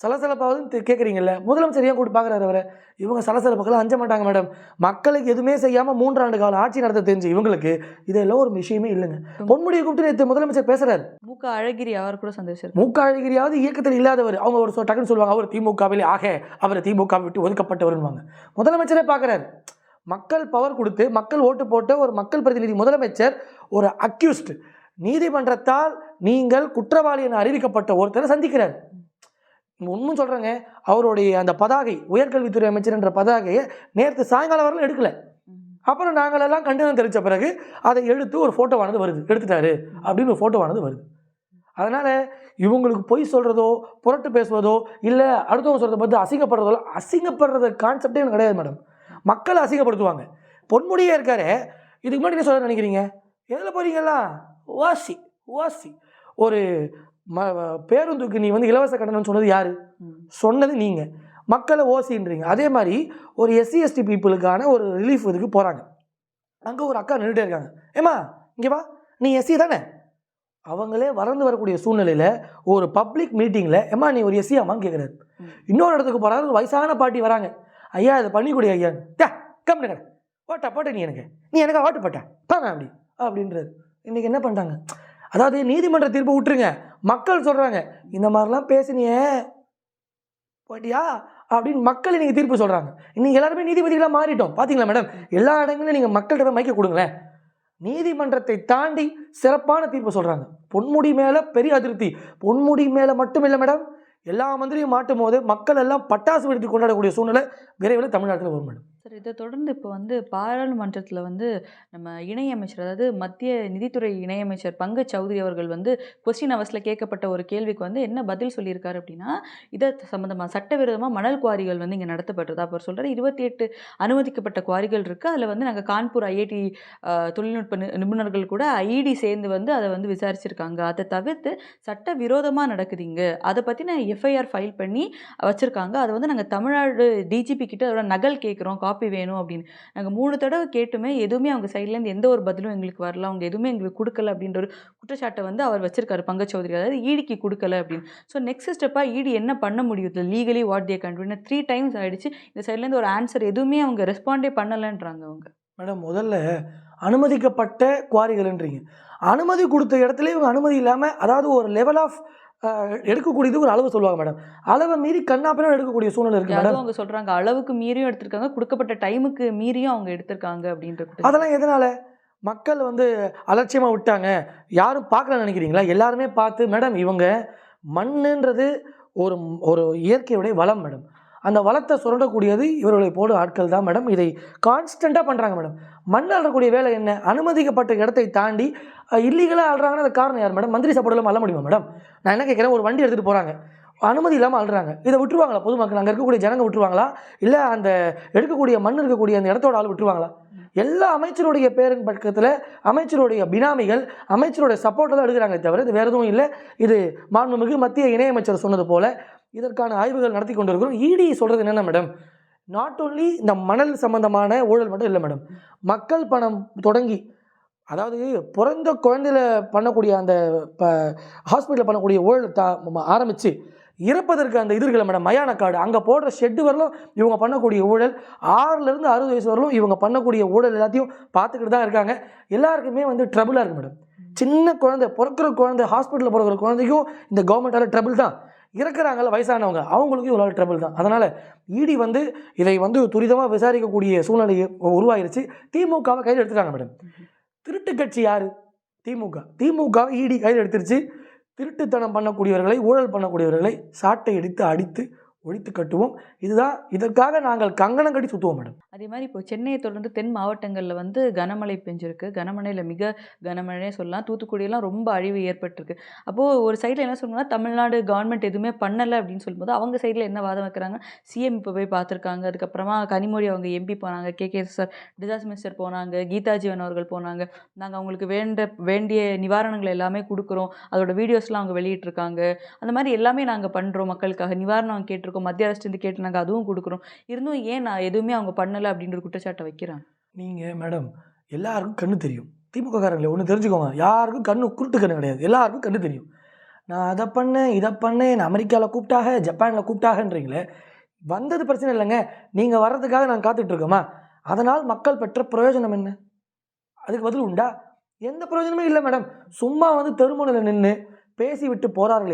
Speaker 2: சலசலப்பாவது கேட்குறீங்கல்ல முதலமைச்சர் ஏன் கூப்பிட்டு பார்க்குறாரு அவரை? இவங்க சலசலப்புக்கெல்லாம் அஞ்ச மாட்டாங்க மேடம். மக்களுக்கு எதுவுமே செய்யாமல் மூன்றாண்டு காலம் ஆட்சி நடத்த தெரிஞ்சு இவங்களுக்கு இதெல்லாம் ஒரு விஷயமே இல்லைங்க. பொன்முடியை கூப்பிட்டு நேற்று முதலமைச்சர் பேசுறாரு.
Speaker 1: மூக்க அழகிரி அவர் கூட சந்தோஷம்
Speaker 2: மூக்க அழகிரியாவது இயக்கத்தில் இல்லாதவர். அவங்க ஒரு டக்குன்னு சொல்லுவாங்க அவர் திமுகவில் ஆக அவர் திமுக விட்டு ஒதுக்கப்பட்டவர்னுவாங்க முதலமைச்சரே பார்க்குறாரு மக்கள் பவர் கொடுத்து மக்கள் ஓட்டு போட்ட ஒரு மக்கள் பிரதிநிதி முதலமைச்சர் ஒரு அக்யூஸ்ட் நீதிமன்றத்தால் நீங்கள் குற்றவாளி என அறிவிக்கப்பட்ட ஒருத்தரை சந்திக்கிறார். உண்மை சொல்கிறேங்க அவருடைய அந்த பதாகை உயர்கல்வித்துறை அமைச்சர் என்ற பதாகையை நேற்று சாயங்காலம் வரலாம் எடுக்கலை. அப்புறம் நாங்களெல்லாம் கண்டனம் தெரிவித்த பிறகு அதை எடுத்து ஒரு ஃபோட்டோவானது வருது. எடுத்துட்டாரு அப்படின்னு ஒரு ஃபோட்டோவானது வருது. அதனால் இவங்களுக்கு பொய் சொல்கிறதோ புரட்டு பேசுவதோ இல்லை அடுத்தவங்க சொல்கிறத பார்த்து அசிங்கப்படுறதோ அசிங்கப்படுறது கான்செப்டே எனக்கு கிடையாது மேடம் மக்களை அசிங்கப்படுத்துவாங்க. பொன்முடியே இருக்காரு இதுக்கு முன்னாடி என்ன சொல்ல நினைக்கிறீங்க? எதில் போகிறீங்களா வாசி வாசி ஒரு ம பேருந்துக்கு நீ வந்து இலவச கட்டணம்னு சொன்னது யார்? சொன்னது நீங்கள் மக்களை ஓசின்றீங்க. அதே மாதிரி ஒரு எஸ்சி எஸ்டி பீப்புளுக்கான ஒரு ரிலீஃப் இதுக்கு போகிறாங்க அங்கே ஒரு அக்கா நின்றுட்டே இருக்காங்க. ஏமா இங்கே வா. நீ எஸ்சி தானே? அவங்களே வளர்ந்து வரக்கூடிய சூழ்நிலையில் ஒரு பப்ளிக் மீட்டிங்கில் ஏமா நீ ஒரு எஸ்சி அம்மான்னு கேட்குறாரு இன்னொரு இடத்துக்கு போகிறாரு ஒரு வயசான பாட்டி வராங்க. ஐயா இதை பண்ணி கொடு ஐயா. டே கம்முங்க ஓட்டா போட்ட நீ எனக்கு. நீ எனக்கு ஓட்டு போட்ட? பாங்க அப்படி. அப்படின்றாரு. இன்றைக்கி என்ன பண்ணிட்டாங்க அதாவது நீதிமன்ற தீர்ப்பு விட்டுருங்க. மக்கள் சொல்கிறாங்க இந்த மாதிரிலாம் பேசினியே போட்டியா அப்படின்னு மக்கள் நீங்கள் தீர்ப்பு சொல்கிறாங்க இன்னைக்கு எல்லாருமே நீதிபதிகளாக மாறிட்டோம். பார்த்தீங்களா மேடம் எல்லா இடங்களிலும் நீங்கள் மக்கள்கிட்ட போய் மைக்க கொடுங்களேன். நீதிமன்றத்தை தாண்டி சிறப்பான தீர்ப்பு சொல்கிறாங்க பொன்முடி மேலே பெரிய அதிருப்தி. பொன்முடி மேலே மட்டும் இல்லை மேடம் எல்லா மந்திரியும் மாட்டும் போது மக்கள் எல்லாம் பட்டாசு வெடித்து கொண்டாடக்கூடிய சூழ்நிலை விரைவில் தமிழ்நாட்டில் வரும் மேடம்
Speaker 1: சார் இதை தொடர்ந்து இப்போ வந்து பாராளுமன்றத்தில் வந்து நம்ம இணையமைச்சர் அதாவது மத்திய நிதித்துறை இணையமைச்சர் பங்கஜ் சௌத்ரி அவர்கள் வந்து கொஸ்டின் அவர்ஸில் கேட்கப்பட்ட ஒரு கேள்விக்கு வந்து என்ன பதில் சொல்லியிருக்காரு அப்படின்னா இதை சம்மந்தமாக சட்டவிரோதமாக மணல் குவாரிகள் வந்து இங்கே நடத்தப்பட்டது. அப்போ சொல்கிறார் இருபத்தி எட்டு அனுமதிக்கப்பட்ட குவாரிகள் இருக்குது அதில் வந்து நாங்கள் கான்பூர் ஐஐடி தொழில்நுட்ப நி- நிபுணர்கள் கூட ஐடி சேர்ந்து வந்து அதை வந்து விசாரிச்சிருக்காங்க. அதை தவிர்த்து சட்ட விரோதமாக நடக்குதுங்க அதை பற்றி நான் எஃப்ஐஆர் ஃபைல் பண்ணி வச்சுருக்காங்க. அதை வந்து நாங்கள் தமிழ்நாடு டிஜிபி கிட்ட அதோட நகல் கேட்குறோம். காப்பி வேணும் அப்படின்னு. நாங்கள் மூணு தடவை கேட்டுமே எதுவுமே அவங்க சைட்லேருந்து எந்த ஒரு பதிலும் எங்களுக்கு வரல. அவங்க எதுவுமே எங்களுக்கு கொடுக்கல அப்படின்ற ஒரு குற்றச்சாட்டை வந்து அவர் வச்சிருக்காரு பங்கஜ் அதாவது ஈடிக்கு கொடுக்கல அப்படின்னு. ஸோ நெக்ஸ்ட் ஸ்டெப்பாக ஈடி என்ன பண்ண முடியுது? Legally what the country three times ஆகிடுச்சு இந்த சைட்லேருந்து ஒரு ஆன்சர் எதுவுமே அவங்க ரெஸ்பாண்டே பண்ணலைன்றாங்க அவங்க.
Speaker 2: மேடம் முதல்ல அனுமதிக்கப்பட்ட குவாரிகள்ன்றீங்க அனுமதி கொடுத்த இடத்துல இவங்க அனுமதி இல்லாமல் அதாவது ஒரு லெவல் ஆஃப் எடுக்கக்கூடியது ஒரு அளவு சொல்லுவாங்க மேடம் அளவை மீறி கண்ணாப்பினா எடுக்கக்கூடிய சூழ்நிலை இருக்கு மேடம்
Speaker 1: அவங்க சொல்றாங்க. அளவுக்கு மீறியும் எடுத்திருக்காங்க கொடுக்கப்பட்ட டைமுக்கு மீறியும் அவங்க எடுத்திருக்காங்க அப்படின்ற.
Speaker 2: அதெல்லாம் எதனால? மக்கள் வந்து அலட்சியமாக விட்டாங்க. யாரும் பார்க்கலன்னு நினைக்கிறீங்களா? எல்லாருமே பார்த்து மேடம் இவங்க மண்ணுன்றது ஒரு ஒரு இயற்கையுடைய வளம் மேடம் அந்த வளத்தை சுரண்டக்கூடியது இவர்களை போல ஆட்கள் தான் மேடம் இதை கான்ஸ்டண்ட்டாக பண்ணுறாங்க மேடம் மண் அள்ளக்கூடிய வேலை என்ன? அனுமதிக்கப்பட்ட இடத்தை தாண்டி இல்லீகலாக அள்ளுறாங்கன்னா அது காரணம் யார் மேடம்? மந்திரி சப்போர்ட் இல்லாமல் அள்ள முடியுமா மேடம்? நான் என்ன கேட்குறேன் ஒரு வண்டி எடுத்துகிட்டு போகிறாங்க அனுமதி இல்லாமல் அள்ளுறாங்க இதை விட்டுருவாங்களா பொதுமக்கள்? அங்கே இருக்கக்கூடிய ஜனங்க விட்டுருவாங்களா? இல்லை அந்த எடுக்கக்கூடிய மண் இருக்கக்கூடிய அந்த இடத்தோட ஆள் விட்டுருவாங்களா? எல்லா அமைச்சருடைய பேரின் பக்கத்தில் அமைச்சருடைய பினாமிகள் அமைச்சருடைய சப்போர்ட்டை தான் எடுக்கிறாங்களே தவிர இது வேறு எதுவும் இல்லை. இது மாண்புமிகு மத்திய இணையமைச்சர் சொன்னது போல இதற்கான ஆய்வுகள் நடத்தி கொண்டிருக்கிறோம். இடி சொல்கிறது என்னென்ன மேடம்? நாட் ஓன்லி இந்த மணல் சம்பந்தமான ஊழல் மட்டும் இல்லை மேடம். மக்கள் பணம் தொடங்கி அதாவது பிறந்த குழந்தையில பண்ணக்கூடிய அந்த இப்போ ஹாஸ்பிட்டலில் பண்ணக்கூடிய ஊழல் தா ஆரம்பித்து இறப்பதற்கு அந்த இது இருக்குல்ல மேடம் மயான காடு. அங்கே போடுற ஷெட்டு வரலும் இவங்க பண்ணக்கூடிய ஊழல் ஆறுலேருந்து அறுபது வயசு வரலும் இவங்க பண்ணக்கூடிய ஊழல் எல்லாத்தையும் பார்த்துக்கிட்டு தான் இருக்காங்க. எல்லாருக்குமே வந்து ட்ரபுளாக இருக்குது மேடம் சின்ன குழந்தை பிறக்கிற குழந்தை ஹாஸ்பிட்டலில் பிறக்கிற குழந்தைக்கும் இந்த கவர்மெண்ட்டால் ட்ரபிள் தான். இறக்குறாங்கல்ல வயசானவங்க அவங்களுக்கும் இவ்வளோ ட்ரபிள் தான். அதனால் இடி வந்து இதை வந்து துரிதமாக விசாரிக்கக்கூடிய சூழ்நிலை உருவாயிருச்சு. திமுகவை கையில் எடுத்துட்டாங்க மேடம் திருட்டு கட்சி யார்? திமுக. திமுக இடி கையில் எடுத்துருச்சு. திருட்டுத்தனம் பண்ணக்கூடியவர்களை ஊழல் பண்ணக்கூடியவர்களை சாட்டை எடுத்து அடித்து ஒழித்து கட்டுவோம். இதுதான் இதற்காக நாங்கள் கங்கணம் கட்டி சுற்றுவோம் மேடம்.
Speaker 1: அதே மாதிரி இப்போ சென்னையை தொடர்ந்து தென் மாவட்டங்களில் வந்து கனமழை பெஞ்சிருக்கு. கனமழையில் மிக கனமழையே சொல்லலாம். தூத்துக்குடியெல்லாம் ரொம்ப அழிவு ஏற்பட்டிருக்கு. அப்போது ஒரு சைடில் என்ன சொல்லணும்னா தமிழ்நாடு கவர்மெண்ட் எதுவுமே பண்ணலை அப்படின்னு சொல்லும்போது அவங்க சைடில் என்ன வாதம் வைக்கிறாங்க? சிஎம் இப்போ போய் பார்த்துருக்காங்க. அதுக்கப்புறமா கனிமொழி அவங்க எம்பி போனாங்க K. K. Sir disaster minister போனாங்க கீதா ஜீவன் அவர்கள் போனாங்க. நாங்கள் அவங்களுக்கு வேண்ட வேண்டிய நிவாரணங்கள் எல்லாமே கொடுக்குறோம். அதோட வீடியோஸ்லாம் அவங்க வெளியிட்டிருக்காங்க. அந்த மாதிரி எல்லாமே நாங்கள் பண்ணுறோம் மக்களுக்காக. நிவாரணம் கேட்டிருக்கோம் மத்திய அரசு கேட்டு நாங்கள் அதுவும் கொடுக்குறோம். இருந்தும் ஏன் நான் எதுவுமே அவங்க பண்ணலை அப்படின்ற ஒரு குற்றச்சாட்டை வைக்கிறாங்க
Speaker 2: நீங்கள் மேடம் எல்லாருக்கும் கண்ணு தெரியும். திமுக காரங்களே ஒன்று தெரிஞ்சுக்கோங்க. யாருக்கும் கண்ணு குருட்டு கண்ணு கிடையாது. எல்லாருக்கும் கண்ணு தெரியும். நான் அதை பண்ணேன் இதை பண்ணேன் நான் அமெரிக்காவில் கூப்பிட்டாக ஜப்பானில் கூப்பிட்டாகன்றீங்களே வந்தது பிரச்சனை இல்லைங்க. நீங்கள் வர்றதுக்காக நான் காத்துட்ருக்கோமா அதனால் மக்கள் பெற்ற பிரயோஜனம் என்ன? அதுக்கு பதில் உண்டா? எந்த பிரயோஜனமே இல்லை மேடம் சும்மா வந்து தெருமுனையில் நின்று பேசி விட்டு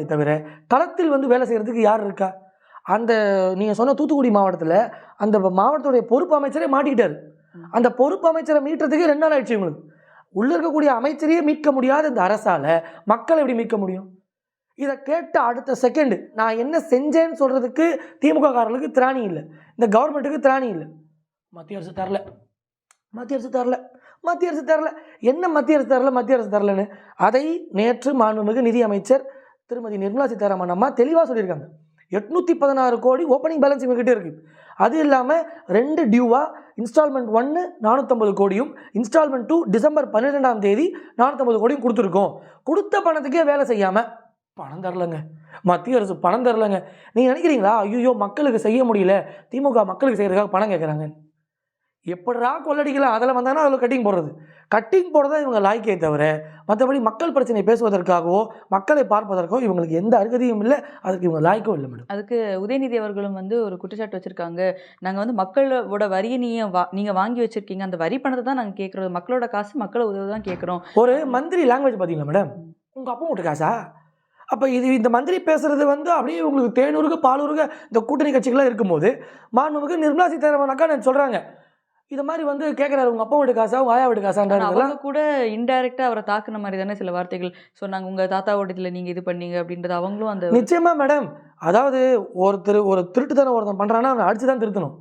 Speaker 2: தவிர களத்தில் வந்து வேலை செய்கிறதுக்கு யார் இருக்கா? அந்த நீங்கள் சொன்ன தூத்துக்குடி மாவட்டத்தில் அந்த மாவட்டத்துடைய பொறுப்பு அமைச்சரே மாட்டிக்கிட்டாரு. அந்த பொறுப்பு அமைச்சரை மீட்டுறதுக்கு ரெண்டு நாள் ஆயிடுச்சு உங்களுக்கு உள்ள இருக்கக்கூடிய அமைச்சரையே மீட்க முடியாத இந்த அரசால மக்களை எப்படி மீட்க முடியும்? இதை கேட்ட அடுத்த செகண்ட் நான் என்ன செஞ்சேன்னு சொல்றதுக்கு திமுக காரர்களுக்கு திராணி இல்லை. இந்த கவர்மெண்ட்டுக்கு திராணி இல்லை. மத்திய அரசு தரல. மத்திய அரசு தரல. மத்திய அரசு தரல. என்ன மத்திய அரசு தரல? மத்திய அரசு தரலன்னு. அதை நேற்று மாண்புமிகு நிதி அமைச்சர் திருமதி நிர்மலா சீதாராமன் அம்மா தெளிவாக சொல்லியிருக்காங்க. எட்நூற்றி பதினாறு கோடி ஓப்பனிங் பேலன்ஸ் இவங்ககிட்ட இருக்குது அது இல்லாமல் ரெண்டு டியூவாக இன்ஸ்டால்மெண்ட் ஒன்று நானூற்றம்பது கோடியும் இன்ஸ்டால்மெண்ட் டூ டிசம்பர் பன்னிரெண்டாம் தேதி நானூற்றம்பது கோடியும் கொடுத்துருக்கோம். கொடுத்த பணத்துக்கே வேலை செய்யாமல் பணம் தரலங்க. மத்திய அரசு பணம் தரலங்க. நீங்கள் நினைக்கிறீங்களா? ஐயோ மக்களுக்கு செய்ய முடியல. திமுக மக்களுக்கு செய்கிறதுக்காக பணம் கேட்குறாங்க எப்படிரா கொள்ளடிக்கலாம்? அதில் வந்தாங்கன்னா அதில் கட்டிங் போடுறது. கட்டிங் போடுறதா இவங்க லாய்க்கே தவிர மற்றபடி மக்கள் பிரச்சனை பேசுவதற்காகவோ மக்களை பார்ப்பதற்கோ இவங்களுக்கு எந்த அருகதையும் இல்லை. அதுக்கு இவங்க லாய்க்கும் இல்லை மேடம்
Speaker 1: அதுக்கு உதயநிதி அவர்களும் வந்து ஒரு குற்றச்சாட்டு வச்சிருக்காங்க. நாங்கள் வந்து மக்களோட வரியை நீங்கள் வா நீங்கள் வாங்கி வச்சிருக்கீங்க. அந்த வரி பணத்தை தான் நாங்கள் கேட்குறோம். மக்களோட காசு மக்களை உதவி தான் கேட்குறோம்.
Speaker 2: ஒரு மந்திரி லாங்குவேஜ் பார்த்தீங்களா மேடம் உங்கள் அப்பா வீட்டு காசா? அப்போ இது இந்த மந்திரி பேசுறது வந்து அப்படியே உங்களுக்கு தேனூருக்கு பாலூருக்கு இந்த கூட்டணி கட்சிகள்லாம் இருக்கும்போது மாண்புமிகு நிர்மலா சீதாராமன் அக்கா நான் சொல்கிறாங்க இது மாதிரி வந்து கேட்குறாரு உங்கள் அப்பா வீட்டு காசா உங்கள் ஆயா வீட்டு காசான்றாங்க
Speaker 1: கூட இன்டைரக்டா அவரை தாக்குன மாதிரி தானே சில வார்த்தைகள் சொன்னாங்க. உங்க தாத்தா ஓட்டத்தில் நீங்க இது பண்ணீங்க அப்படின்றது அவங்களும் அந்த
Speaker 2: நிச்சயமா மேடம் அதாவது ஒருத்தர் ஒரு திருட்டுத்தனம் ஒருத்தன் பண்ணுறான்னா அவனை அடிச்சு தான் திருத்தணும்.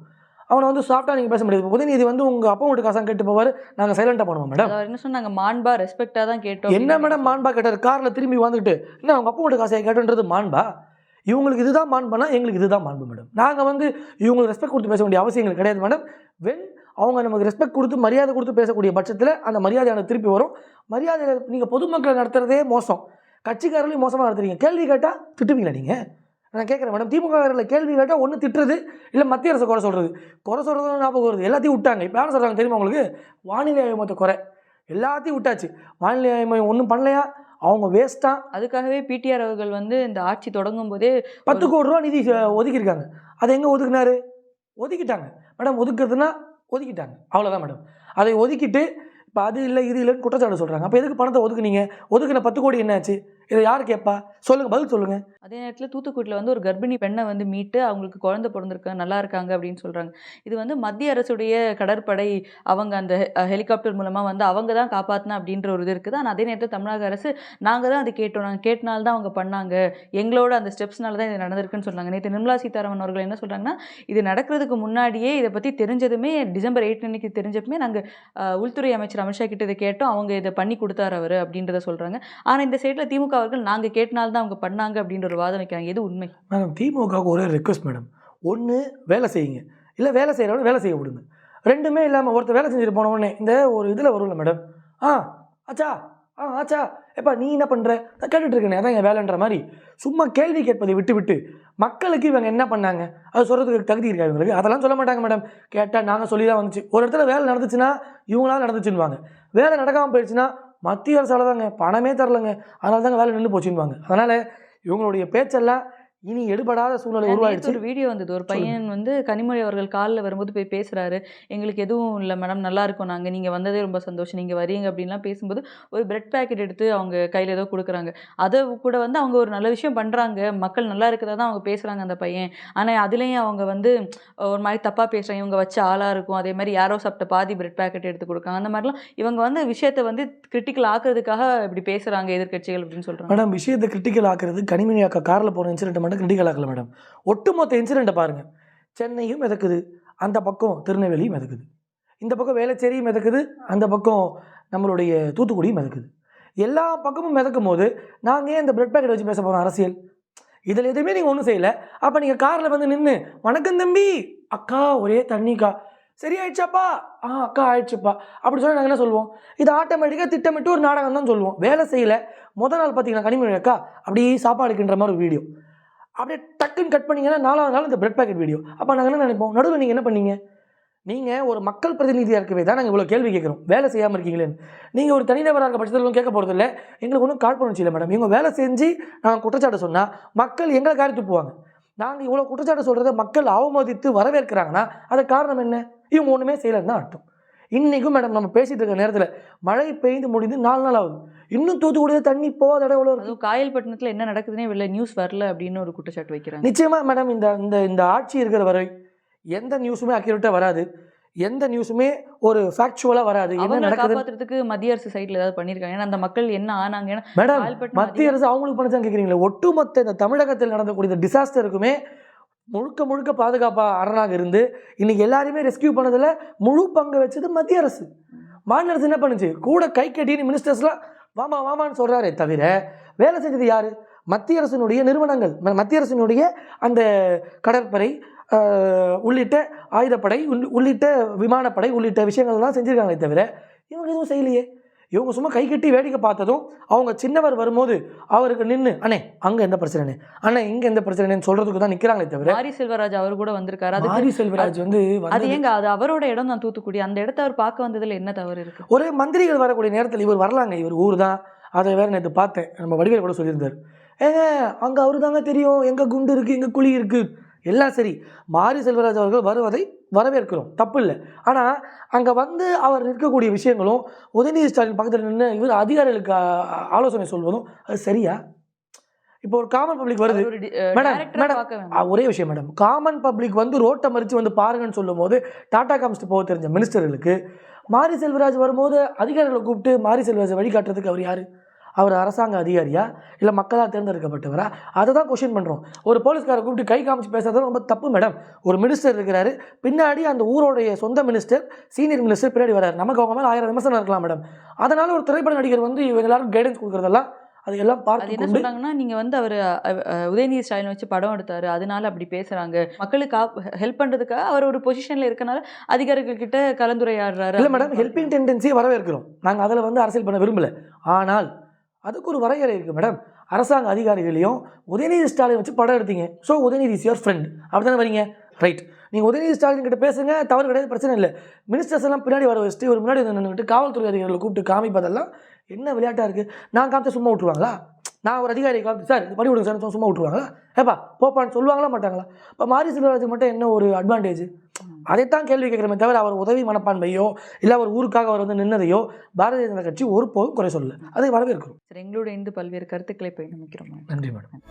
Speaker 2: அவனை வந்து சாஃப்டாக நீங்கள் பேச முடியாது. உதயநிதி வந்து உங்கள் அப்பா வீட்டு காசாங்க கேட்டு போவார். நாங்கள் சைலண்டாக பண்ணுவோம் மேடம்
Speaker 1: அவர் என்ன சொன்னாங்க? மாண்பா ரெஸ்பெக்டா தான் கேட்டோம்.
Speaker 2: என்ன மேடம் மாண்பா கேட்டார்? காரில் திரும்பி வந்துட்டு என்ன அவங்க அப்பா வீட்டு காசை கேட்டுன்றது மாண்பா? இவங்களுக்கு இதுதான் மாண்புனா எங்களுக்கு இதுதான் மாண்பு மேடம் நாங்கள் வந்து இவங்களுக்கு ரெஸ்பெக்ட் கொடுத்து பேச வேண்டிய அவசியம் எங்களுக்கு கிடையாது மேடம் வென் அவங்க நமக்கு ரெஸ்பெக்ட் கொடுத்து மரியாதை கொடுத்து பேசக்கூடிய பட்சத்தில் அந்த மரியாதையான திருப்பி வரும். மரியாதை நீங்கள் பொதுமக்களை நடத்துறதே மோசம். கட்சிக்காரர்களையும் மோசமாக நடத்துறீங்க. கேள்வி கேட்டால் திட்டுவீங்களா நீங்கள் நான் கேட்குறேன் மேடம் திமுக கேள்வி கேட்டால் ஒன்று திட்டுறது இல்லை மத்திய அரசு குறை சொல்கிறது குறை சொல்கிறது ஞாபகம் வருது. எல்லாத்தையும் விட்டாங்க. இப்போ யாரும் சொல்கிறாங்க தெரியுமா உங்களுக்கு? வானிலை ஆய்வு மொத்த குறை. எல்லாத்தையும் விட்டாச்சு. வானிலை ஆய்வு ஒன்றும் பண்ணலையா? அவங்க வேஸ்ட்டாக
Speaker 1: அதுக்காகவே பிடிஆர் அவர்கள் வந்து இந்த ஆட்சி தொடங்கும் போதே
Speaker 2: பத்து கோடி ரூபா நிதி ஒதுக்கியிருக்காங்க. அதை எங்கே ஒதுக்குனாரு? ஒதுக்கிட்டாங்க. மேடம் ஒதுக்குறதுனா ஒதுக்கிட்டாங்க. அவ்வளோதான் மேடம் அதை ஒதுக்கிட்டு இப்போ அது இல்லை இது இல்லைன்னு குற்றச்சாட்டு சொல்கிறாங்க அப்போ எதுக்கு பணத்தை ஒதுக்குனீங்க? ஒதுக்குன பத்து கோடி என்னாச்சு இதை யார் கேட்பா சொல்லுங்கள் பதில் சொல்லுங்கள்
Speaker 1: அதே நேரத்தில் தூத்துக்குடியில் வந்து ஒரு கர்ப்பிணி பெண்ணை வந்து மீட்டு அவங்களுக்கு குழந்தை பிறந்திருக்காங்க நல்லா இருக்காங்க அப்படின்னு சொல்கிறாங்க இது வந்து மத்திய அரசுடைய கடற்படை அவங்க அந்த ஹெலிகாப்டர் மூலமாக வந்து அவங்க தான் காப்பாற்றினா அப்படின்ற ஒரு இது இருக்குது? ஆனால் அதே நேரத்தில் தமிழக அரசு நாங்கள் தான் அது கேட்டோம். நாங்கள் கேட்டனால்தான் அவங்க பண்ணாங்க. எங்களோட அந்த ஸ்டெப்ஸ்னால தான் இது நடந்திருக்குன்னு சொல்கிறாங்க நேற்று நிர்மலா சீதாராமன் அவர்கள் என்ன சொல்கிறாங்கன்னா இது நடக்கிறதுக்கு முன்னாடியே இதை பற்றி தெரிஞ்சதுமே டிசம்பர் எயிட் அன்னைக்கு தெரிஞ்சப்பமே நாங்கள் உள்துறை அமைச்சர் அமித்ஷா கிட்ட இதை கேட்டோம். அவங்க இதை பண்ணி கொடுத்தாரு அவர் அப்படின்றத சொல்கிறாங்க ஆனால் இந்த சைடில் திமுக அவர்கள் நாங்கள் கேட்டனால தான் அவங்க பண்ணாங்க அப்படின்ற ஒரு வாதம் வைக்கிறாங்க. எது உண்மை?
Speaker 2: மேடம் திமுகவுக்கு ஒரே ரெக்வஸ்ட் மேடம். ஒன்று வேலை செய்யுங்க. இல்லை வேலை செய்கிறவங்க வேலை செய்ய விடுங்க. ரெண்டுமே இல்லாமல் ஒருத்தர் வேலை செஞ்சுட்டு போனவொடனே இந்த ஒரு இதில் வரும்ல மேடம். ஆ ஆச்சா ஆ ஆச்சா. எப்பா நீ என்ன பண்ணுற நான் கேட்டுட்ருக்கேனே அதான் என் வேலைன்ற மாதிரி. சும்மா கேள்வி கேட்பதை விட்டு விட்டு மக்களுக்கு இவங்க என்ன பண்ணாங்க? அது சொல்கிறதுக்கு தகுதி இருக்கா இவங்களுக்கு? அதெல்லாம் சொல்ல மாட்டாங்க மேடம். கேட்டால் நாங்கள் சொல்லி தான் வந்துச்சு. ஒரு இடத்துல வேலை நடந்துச்சுன்னா இவங்களால நடந்துச்சுன்னுவாங்க. வேலை நடக்காமல் போயிடுச்சுன்னா மத்திய அரசால் தாங்க பணமே தரலங்க. அதனால தாங்க வேலை நின்று போச்சுன்னுவாங்க. அதனால் இவங்களுடைய பேச்செல்லாம் இனி எடுபடாத சூழ்நிலை உருவாயிடுச்சு.
Speaker 1: ஒரு வீடியோ வந்தது. ஒரு பையன் வந்து கனிமொழி அவர்கள் காலில் வரும்போது போய் பேசுறாரு. எங்களுக்கு எதுவும் இல்லை மேடம் நல்லா இருக்கோம் நாங்கள் நீங்கள் வந்ததே ரொம்ப சந்தோஷம். நீங்கள் வரீங்க அப்படின்லாம் பேசும்போது ஒரு பிரெட் பேக்கெட் எடுத்து அவங்க கையில் ஏதோ கொடுக்குறாங்க. அதை கூட வந்து அவங்க ஒரு நல்ல விஷயம் பண்ணுறாங்க மக்கள் நல்லா இருக்கிறதா தான் அவங்க பேசுகிறாங்க அந்த பையன். ஆனால் அதுலேயும் அவங்க வந்து ஒரு மாதிரி தப்பாக பேசுகிறாங்க இவங்க வச்ச ஆளாக இருக்கும். அதே மாதிரி யாரோ சாப்பிட்ட பாதி பிரெட் பேக்கெட் எடுத்து கொடுக்காங்க அந்த மாதிரிலாம் இவங்க வந்து விஷயத்தை வந்து கிரிட்டிக்கல் ஆக்குறதுக்காக இப்படி பேசுகிறாங்க எதிர்க்கட்சிகள் அப்படின்னு சொல்கிறாங்க
Speaker 2: மேடம் விஷயத்தை கிரிட்டிக்கல் ஆக்குறது கனிமணி அக்கா காரில் போகிற இன்சிடென்ட் பண்ண கிரிட்டிக்கல் ஆக்கல மேடம் ஒட்டுமொத்த இன்சிடெண்ட்டை பாருங்கள் சென்னையும் மிதக்குது அந்த பக்கம் திருநெல்வேலியும் மிதக்குது. இந்த பக்கம் வேலைச்சேரியும் மிதக்குது அந்த பக்கம் நம்மளுடைய தூத்துக்குடியும் மிதக்குது. எல்லா பக்கமும் மிதக்கும் போது நாங்கள் ஏன் இந்த பிரெட் பேக்கெட் வச்சு பேச போகிறோம் அரசியல்? இதில் எதுவுமே நீங்கள் ஒன்றும் செய்யலை. அப்போ நீங்கள் காரில் வந்து நின்று வணக்கம் தம்பி! அக்கா ஒரே தண்ணிக்கா. சரி ஆயிடுச்சாப்பா ஆ அக்கா ஆயிடுச்சுப்பா. அப்படி சொல்லி நாங்கள் என்ன சொல்லுவோம்? இது ஆட்டோமேட்டிக்காக திட்டமிட்டு ஒரு நாடகம் தான் சொல்லுவோம். வேலை செய்யலை. முத நாள் பார்த்தீங்கன்னா கனிமொழி அக்கா அப்படியே சாப்பாடுக்குன்ற மாதிரி ஒரு வீடியோ அப்படியே டக்குன்னு கட் பண்ணிங்கன்னா நாலாவது நாள் இந்த பிரெட் பேக்கெட் வீடியோ அப்போ நாங்கள் என்ன நினைப்போம்? நடுவில் நீங்கள் என்ன பண்ணீங்க? நீங்கள் ஒரு மக்கள் பிரதிநிதியாக இருக்கவே தான் நாங்கள் இவ்வளோ கேள்வி கேட்குறோம். வேலை செய்யாமல் இருக்கீங்களேன்னு. நீங்கள் ஒரு தனிநபராக இருக்க பட்சத்தில் கேட்க போகிறது இல்லை எங்களுக்கு ஒன்றும் காழ்ப்புணர்ச்சி இல்லை மேடம் இவங்க வேலை செஞ்சு நாங்கள் குற்றச்சாட்டு சொன்னால் மக்கள் எங்களை காரி துப்புவாங்க. நாங்கள் இவ்வளோ குற்றச்சாட்டு சொல்கிறத மக்கள் அவமதித்து வரவேற்கிறாங்கன்னா அதுக்கு காரணம் என்ன? இவங்க ஒன்றுமே செய்யலைன்னு தான் அர்த்தம். இன்றைக்கும் மேடம் நம்ம பேசிகிட்டு இருக்க நேரத்தில் மழை பெய்து முடிந்து நாலு நாள் ஆகுது. இன்னும் தூத்துக்குடியில் தண்ணி போகாத இடம் எவ்வளோ
Speaker 1: காயல்பட்டினத்தில் என்ன நடக்குதுன்னே வெளில நியூஸ் வரல அப்படின்னு ஒரு குற்றச்சாட்டு வைக்கிறாங்க.
Speaker 2: நிச்சயமா மேடம் இந்த இந்த இந்த ஆட்சி இருக்கிற வரை எந்த நியூஸுமே அக்யூரேட்டாக வராது. எந்த நியூஸுமே ஒரு ஃபேக்சுவலாக வராது. என்ன
Speaker 1: காப்பாத்துறதுக்கு மத்திய அரசு சைடுல ஏதாவது பண்ணிருக்காங்க ஏன்னா அந்த மக்கள் என்ன ஆனாங்க
Speaker 2: மேடம் மத்திய அரசு அவங்களுக்கு பண்ணிச்சாங்க கேட்குறீங்களா ஒட்டுமொத்த இந்த தமிழகத்தில் நடந்தக்கூடிய இந்த டிசாஸ்டருக்குமே முழுக்க முழுக்க பாதுகாப்பாக அரணாக இருந்து இன்னைக்கு எல்லாருமே ரெஸ்கியூ பண்ணதில் முழு பங்கு வச்சது மத்திய அரசு. மாநில அரசு என்ன பண்ணுச்சு? கூட கை கட்டின்னு மினிஸ்டர்ஸ்லாம் வாமா வாமான்னு சொல்கிறாரே தவிர வேலை செஞ்சது யார்? மத்திய அரசினுடைய நிறுவனங்கள். ம- மத்திய அரசினுடைய அந்த கடற்படை உள்ளிட்ட ஆயுதப்படை உள்ளிட்ட விமானப்படை உள்ளிட்ட விஷயங்கள்லாம் செஞ்சுருக்காங்களே தவிர இவங்க எதுவும் செய்யலையே. இவங்க சும்மா கை கட்டி வேடிக்கை பார்த்ததும் அவங்க சின்னவர் வரும்போது அவருக்கு நின்று அண்ணே அங்கே எந்த பிரச்சனை அண்ணே இங்கே எந்த பிரச்சனைன்னு சொல்கிறதுக்கு தான் நிற்கிறாங்களே தவிர
Speaker 1: மாரி செல்வராஜ் அவர் கூட வந்திருக்காரு. அதுக்கு
Speaker 2: மாரி செல்வராஜ் வந்து
Speaker 1: அது ஏங்க அது அவரோட இடம் தான் தூத்துக்குடி. அந்த இடத்த அவர் பார்க்க வந்ததுல என்ன தவறு இருக்கு?
Speaker 2: ஒரே மந்திரிகள் வரக்கூடிய நேரத்தில் இவர் வரலாங்க. இவர் ஊர் தான். அதை வேற நேற்று பார்த்தேன். நம்ம வடிவேல் கூட சொல்லியிருந்தார். ஏங்க அங்கே அவரு தாங்க தெரியும். எங்கே குண்டு இருக்குது எங்கே குழி இருக்குது எல்லாம் சரி. மாரி செல்வராஜ் அவர்கள் வருவதை வரவேற்கிறோம். தப்பு இல்லை ஆனால் அங்கே வந்து அவர் இருக்கக்கூடிய விஷயங்களும் உதயநிதி ஸ்டாலின் பக்கத்தில் நின்று இவர் அதிகாரிகளுக்கு ஆலோசனை சொல்வதும் அது சரியா? இப்போ ஒரு காமன் பப்ளிக் வருது. மேடம், மேடம், ஒரே விஷயம் மேடம் காமன் பப்ளிக் வந்து ரோட்டை மறித்து வந்து பாருங்கன்னு சொல்லும்போது டாடா காமிச்சிட்டு போக தெரிஞ்ச மினிஸ்டர்களுக்கு மாரி செல்வராஜ் வரும்போது அதிகாரிகளை கூப்பிட்டு மாரி செல்வராஜை வழிகாட்டுறதுக்கு அவர் யார்? அவர் அரசாங்க அதிகாரியா? இல்லை மக்களால் தேர்ந்தெடுக்கப்பட்டவரா? அதை தான் கொஷின் பண்ணுறோம் ஒரு போலீஸ்காரை கூப்பிட்டு கை காமிச்சு பேசுறது ரொம்ப தப்பு மேடம் ஒரு மினிஸ்டர் இருக்கிறாரு. பின்னாடி அந்த ஊரோடைய சொந்த மினிஸ்டர் சீனியர் மினிஸ்டர் பின்னாடி வராரு நமக்கு அவங்க மேலே ஆயிரம் விமர்சனம் இருக்கலாம் மேடம் அதனால ஒரு திரைப்பட நடிகர் வந்து இவங்க எல்லாரும் கைடன்ஸ் கொடுக்குறதெல்லாம் அது எல்லாம் பார்த்து
Speaker 1: என்ன
Speaker 2: கொண்டு
Speaker 1: சொன்னாங்கன்னா நீங்க வந்து அவர் உதயநிதி ஸ்டாலின் வச்சு படம் எடுத்தாரு. அதனால அப்படி பேசுறாங்க. மக்களுக்கு ஹெல்ப் பண்றதுக்காக அவர் ஒரு பொசிஷன்ல இருக்கனால அதிகாரிகள் கிட்ட கலந்துரையாடுறாரு.
Speaker 2: இல்லை மேடம் ஹெல்பிங் டெண்டன்சியை வரவேற்கிறோம். நாங்கள் அதில் வந்து அரசியல் பண்ண விரும்பல. ஆனால் அதுக்கு ஒரு வரையறை இருக்குது மேடம் அரசாங்க அதிகாரிகளையும் உதயநிதி ஸ்டாலின் வச்சு படம் எடுத்தீங்க. So Udhayanidhi is your friend அப்படி தானே வரீங்க? ரைட் நீங்கள் உதயநிதி ஸ்டாலின் கிட்ட பேசுங்க தவறு கிடையாது பிரச்சனை இல்லை. மினிஸ்டர்ஸ் எல்லாம் பின்னாடி வர வச்சுட்டு ஒரு முன்னாடி நின்றுட்டு காவல்துறை அதிகாரிகளை கூப்பிட்டு காமிப்பதெல்லாம் என்ன விளையாட்டாக இருக்குது நான் காமிச்சா சும்மா விட்ருவாங்களா நான் ஒரு அதிகாரி காமிச்சு சார் இது பண்ணி விடுங்க சார். சும்மா விட்ருவாங்களா ஏப்பா போப்பான்னு சொல்லுவாங்களா மாட்டாங்களா? இப்போ மாரி செல்வராஜுக்கு மட்டும் என்ன ஒரு அட்வான்டேஜ் அதைத்தான் கேள்வி கேட்குறமே தவிர அவர் உதவி மனப்பான்மையோ இல்லை அவர் ஊருக்காக அவர் வந்து நின்னதையோ பாரதிய ஜனதா கட்சி ஒருபோதும் குறை சொல்லல. அதை வரவேற்கிறோம்.
Speaker 1: சரி எங்களோட இருந்து பல்வேறு கருத்துக்களை பயணமிக்கிறோம்
Speaker 2: நன்றி மேடம்.